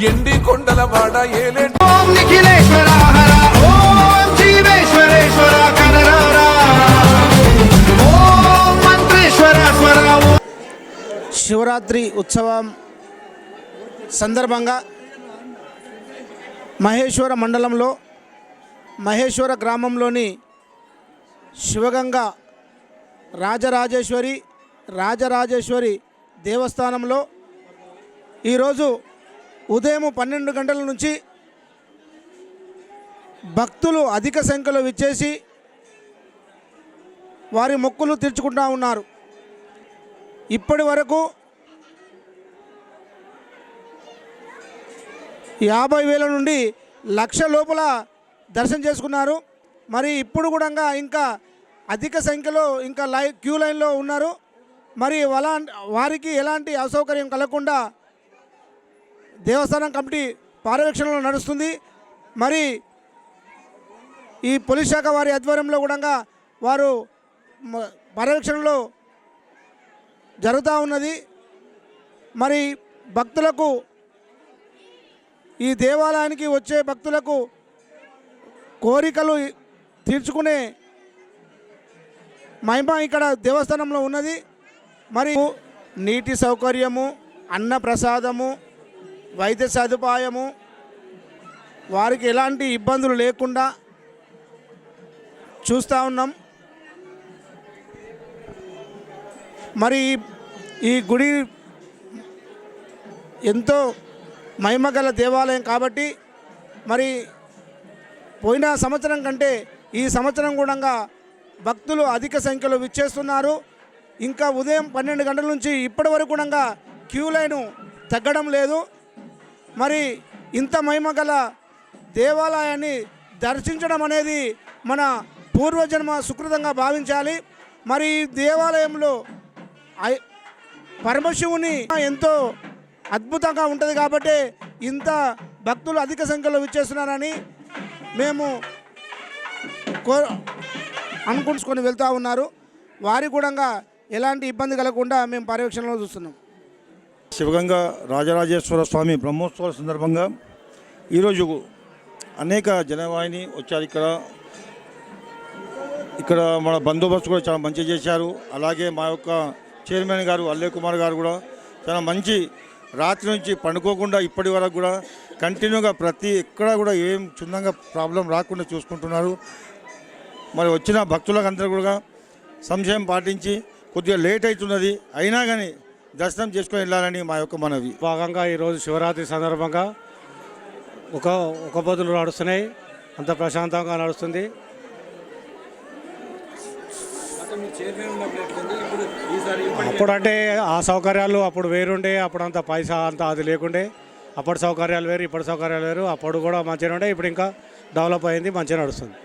ఎండి కొండల వాడ శివరాత్రి ఉత్సవం సందర్భంగా మహేశ్వర మండలంలో మహేశ్వర గ్రామంలోని శివగంగ రాజరాజేశ్వరి రాజరాజేశ్వరి దేవస్థానంలో ఈరోజు ఉదయం పన్నెండు గంటల నుంచి భక్తులు అధిక సంఖ్యలో విచ్చేసి వారి మొక్కులు తీర్చుకుంటా ఉన్నారు. ఇప్పటి వరకు యాభై వేల నుండి లక్ష లోపల దర్శనం చేసుకున్నారు. మరి ఇప్పుడు కూడా ఇంకా అధిక సంఖ్యలో ఇంకా లై క్యూ లైన్లో ఉన్నారు. మరి వలా వారికి ఎలాంటి అసౌకర్యం కలగకుండా దేవస్థానం కమిటీ పర్యవేక్షణలో నడుస్తుంది. మరి ఈ పోలీస్ శాఖ వారి ఆధ్వర్యంలో కూడా వారు పర్యవేక్షణలో జరుగుతూ ఉన్నది. మరి భక్తులకు ఈ దేవాలయానికి వచ్చే భక్తులకు కోరికలు తీర్చుకునే మహిమ ఇక్కడ దేవస్థానంలో ఉన్నది. మరి నీటి సౌకర్యము అన్న ప్రసాదము వైద్య సదుపాయము వారికి ఎలాంటి ఇబ్బందులు లేకుండా చూస్తూ ఉన్నాం. మరి ఈ- గుడి ఎంతో మహిమగల దేవాలయం కాబట్టి మరి పోయిన సంవత్సరం కంటే ఈ సంవత్సరం కూడా భక్తులు అధిక సంఖ్యలో విచ్చేస్తున్నారు. ఇంకా ఉదయం పన్నెండు గంటల నుంచి ఇప్పటి వరకు కూడా క్యూ లైను తగ్గడం లేదు. మరి ఇంత మహిమ గల దేవాలయాన్ని దర్శించడం అనేది మన పూర్వజన్మ సుకృతంగా భావించాలి. మరి ఈ దేవాలయంలో ఐ- పరమశివుని ఎంతో అద్భుతంగా ఉంటుంది కాబట్టి ఇంత భక్తులు అధిక సంఖ్యలో విచ్చేస్తున్నారని మేము కో అనుకుంటుకొని వెళ్తూ ఉన్నారు. వారి కూడా ఎలాంటి ఇబ్బంది కలగకుండా మేము పర్యవేక్షణలో చూస్తున్నాం. శివగంగ రాజరాజేశ్వర స్వామి బ్రహ్మోత్సవాల సందర్భంగా ఈరోజు అనేక జనవాహిని వచ్చారు ఇక్కడ. ఇక్కడ మన బందోబస్తు కూడా చాలా మంచిగా చేశారు. అలాగే మా యొక్క చైర్మన్ గారు అల్లే కుమార్ గారు కూడా చాలా మంచి రాత్రి నుంచి పండుకోకుండా ఇప్పటి వరకు కూడా కంటిన్యూగా ప్రతి ఎక్కడా కూడా ఏం క్షుణ్ణంగా ప్రాబ్లం రాకుండా చూసుకుంటున్నారు. మరి వచ్చిన భక్తులకు అందరూ కూడా సంశయం పాటించి కొద్దిగా లేట్ అవుతున్నది. అయినా కానీ దర్శనం చేసుకొని వెళ్ళాలని మా యొక్క మనవి. భాగంగా ఈరోజు శివరాత్రి సందర్భంగా ఒక ఒక బదులు నడుస్తున్నాయి. అంత ప్రశాంతంగా నడుస్తుంది. అప్పుడంటే ఆ సౌకర్యాలు అప్పుడు వేరుండే అప్పుడు అంత పైసా అంత అది లేకుండే. అప్పటి సౌకర్యాలు వేరు ఇప్పటి సౌకర్యాలు వేరు. అప్పుడు కూడా మంచిగా ఉండే. ఇప్పుడు ఇంకా డెవలప్ అయింది మంచిగా నడుస్తుంది.